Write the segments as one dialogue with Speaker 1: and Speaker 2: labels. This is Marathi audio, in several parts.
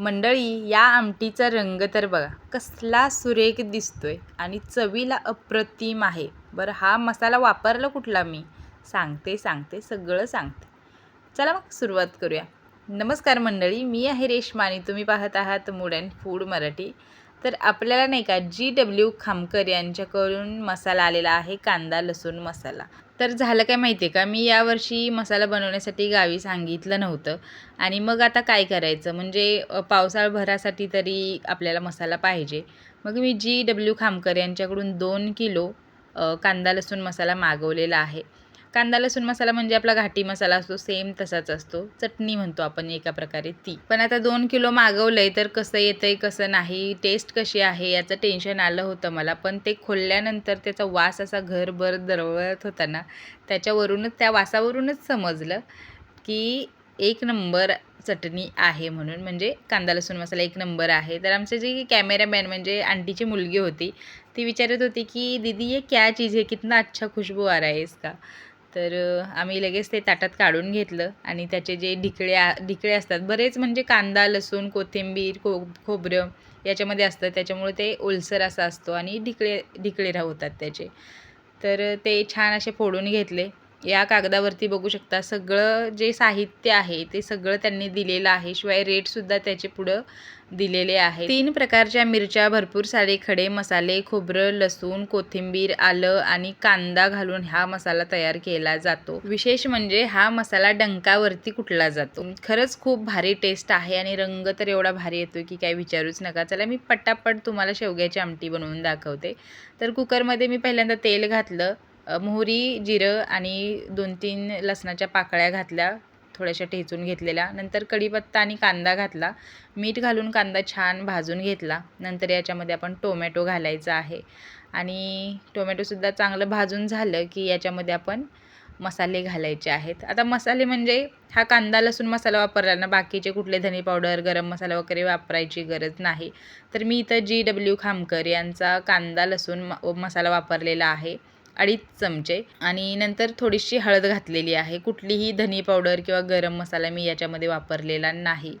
Speaker 1: मंडळी या आमटीचा रंग तर बघा कसला सुरेख दिसतोय आणि चवीला अप्रतिम आहे. बरं हा मसाला वापरला कुठला मी? सांगते सांगते सगळं सांगते. चला मग सुरुवात करूया. नमस्कार मंडळी मी आहे रेश्मा आणि तुम्ही पाहत आहात मूड अँड फूड मराठी. तर आपल्याला नाही का जी डब्ल्यू खामकर यांच्याकडून मसाला आलेला आहे कांदा लसूण मसाला. तर झालं काय माहिती आहे का? मी यावर्षी मसाला बनवण्यासाठी गावी सांगितलं नव्हतं. आणि मग आता काय करायचं? म्हणजे पावसाळभरासाठी तरी आपल्याला मसाला पाहिजे. मग मी जी डब्ल्यू खामकर यांच्याकडून दोन किलो कांदा लसूण मसाला मागवलेला आहे. कांदा लसूण मसाला म्हणजे आपला घाटी मसाला असतो सेम तसाच असतो. चटणी म्हणतो आपण एका प्रकारे ती. पण आता दोन किलो मागवलंय तर कसं येतंय कसं नाही टेस्ट कशी आहे याचं टेन्शन आलं होतं मला. पण ते खोलल्यानंतर त्याचा वास असा घरभर दरवळत होता ना त्याच्यावरूनच त्या वासावरूनच समजलं की एक नंबर चटणी आहे म्हणून. म्हणजे कांदा लसूण मसाला एक नंबर आहे. तर आमचे जे कॅमेरामॅन म्हणजे आंटीची मुलगी होती ती विचारत होती की दीदी ये क्या चीज़ है कितना अच्छा खुशबू आ रहा है इसका. तर आम्ही लगेच ते ताटात काढून घेतलं आणि त्याचे जे ढिकळे ढिकळे असतात बरेच म्हणजे कांदा लसूण कोथिंबीर खो खोबरं याच्यामध्ये असतं. त्याच्यामुळे ते ओलसर असा असतो आणि ढिकळे ढिकळे राहतात त्याचे. तर ते छान असे फोडून घेतले. या कागदावरती बघू शकता सगळं जे साहित्य आहे ते सगळं त्यांनी दिलेलं आहे. शिवाय रेटसुद्धा त्याचे पुढं दिलेले आहे तीन प्रकारच्या मिरच्या भरपूर सारे खडे मसाले खोबरं लसूण कोथिंबीर आलं आणि कांदा घालून हा मसाला तयार केला जातो. विशेष म्हणजे हा मसाला डंकावरती कुटला जातो. खरंच खूप भारी टेस्ट आहे आणि रंग तर एवढा भारी येतो की काय विचारूच नका. चला मी पटापट तुम्हाला शेवग्याची आमटी बनवून दाखवते. तर कुकरमध्ये मी पहिल्यांदा तेल घातलं. मोहरी जिरं आणि दोन तीन लसणाच्या पाकळ्या घातल्या थोड्याशा ठेचून घेतलेल्या. नंतर कढीपत्ता आणि कांदा घातला. मीठ घालून कांदा छान भाजून घेतला. नंतर याच्यामध्ये आपण टोमॅटो घालायचा आहे. आणि टोमॅटोसुद्धा चांगलं भाजून झालं की याच्यामध्ये आपण मसाले घालायचे आहेत. आता मसाले म्हणजे हा कांदा लसूण मसाला वापरला ना बाकीचे कुठले धने पावडर गरम मसाला वगैरे वापरायची गरज नाही. तर मी इथं जी डब्ल्यू खामकर यांचा कांदा लसूण म मसाला वापरलेला आहे. अडीच चमचे. आणि नंतर थोडीशी हळद घातलेली आहे. कुठलीही धनी पावडर किंवा गरम मसाला मी याच्यामध्ये वापरलेला नाही.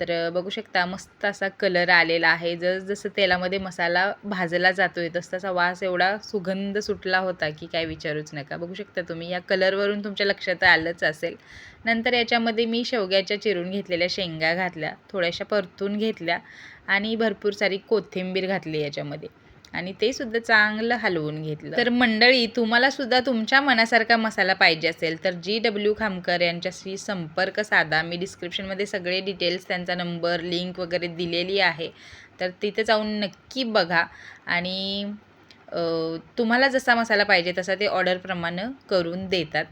Speaker 1: तर बघू शकता मस्त असा कलर आलेला आहे. जस जसं तेलामध्ये मसाला भाजला जातोय तस तसा वास एवढा सुगंध सुटला होता की काय विचारूच नका. बघू शकता तुम्ही या कलरवरून तुमच्या लक्षात आलंच असेल. नंतर याच्यामध्ये मी शेवग्याच्या चिरून घेतलेल्या शेंगा घातल्या. थोड्याशा परतून घेतल्या. आणि भरपूर सारी कोथिंबीर घातली याच्यामध्ये. आणि ते सुद्धा चांगलं हलवून घेतलं. तर मंडळी तुम्हाला सुद्धा तुमच्या मनासारखा मसाला पाहिजे असेल तर जी डब्ल्यू खामकर यांच्याशी संपर्क साधा. मी डिस्क्रिप्शनमध्ये सगळे डिटेल्स त्यांचा नंबर लिंक वगैरे दिलेली आहे. तर तिथे जाऊन नक्की बघा. आणि तुम्हाला जसा मसाला पाहिजे तसा ते ऑर्डरप्रमाणे करून देतात.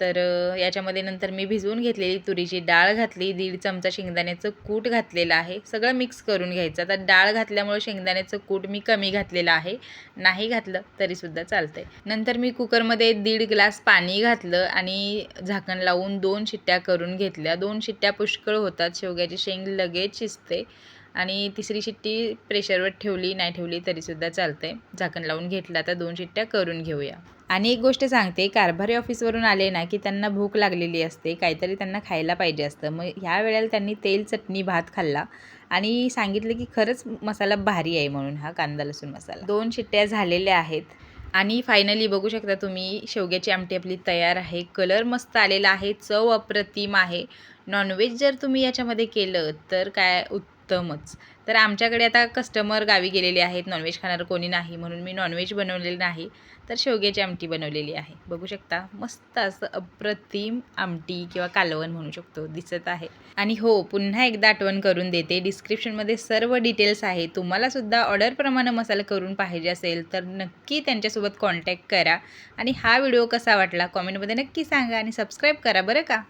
Speaker 1: तर याच्यामध्ये नंतर मी भिजवून घेतलेली तुरीची डाळ घातली दीड चमचा शेंगदाण्याचं कूट घातलेलं आहे. सगळं मिक्स करून घ्यायचं. आता डाळ घातल्यामुळे शेंगदाण्याचं कूट मी कमी घातलेलं आहे. नाही घातलं तरीसुद्धा चालतंय. नंतर मी कुकरमध्ये दीड ग्लास पाणी घातलं आणि झाकण लावून दोन शिट्ट्या करून घेतल्या. दोन शिट्ट्या पुष्कळ होतात. शेवग्याची शेंग लगेच शिजते. आणि तिसरी शिट्टी प्रेशरवर ठेवली नाही ठेवली तरीसुद्धा चालते झाकण लावून घेतलं आता दोन शिट्ट्या करून घेऊया. आणि एक गोष्ट सांगते कारभारी ऑफिसवरून आले ना की त्यांना भूक लागलेली असते काहीतरी त्यांना खायला पाहिजे असतं. मग ह्या वेळेला त्यांनी तेल चटणी भात खाल्ला आणि सांगितलं की खरंच मसाला भारी आहे म्हणून हा कांदा लसूण मसाला. दोन शिट्ट्या झालेल्या आहेत आणि फायनली बघू शकता तुम्ही शेवग्याची आमटी आपली तयार आहे कलर मस्त आलेला आहे चव अप्रतिम आहे. नॉनव्हेज जर तुम्ही याच्यामध्ये केलं तर काय उत्तमच. तर आमच्याकडे आता कस्टमर गावी गेलेले आहेत. नॉनव्हेज खाणारं कोणी नाही म्हणून मी नॉनव्हेज बनवलेलं नाही. तर शेवग्याची आमटी बनवलेली आहे. बघू शकता मस्त असं अप्रतिम आमटी किंवा कालवण म्हणू शकतो दिसत आहे. आणि हो पुन्हा एकदा आठवण करून देते डिस्क्रिप्शनमध्ये सर्व डिटेल्स आहे तुम्हाला सुद्धा ऑर्डरप्रमाणे मसाला करून पाहिजे असेल तर नक्की त्यांच्यासोबत कॉन्टॅक्ट करा. आणि हा व्हिडिओ कसा वाटला कॉमेंटमध्ये नक्की सांगा आणि सबस्क्राईब करा बरं का?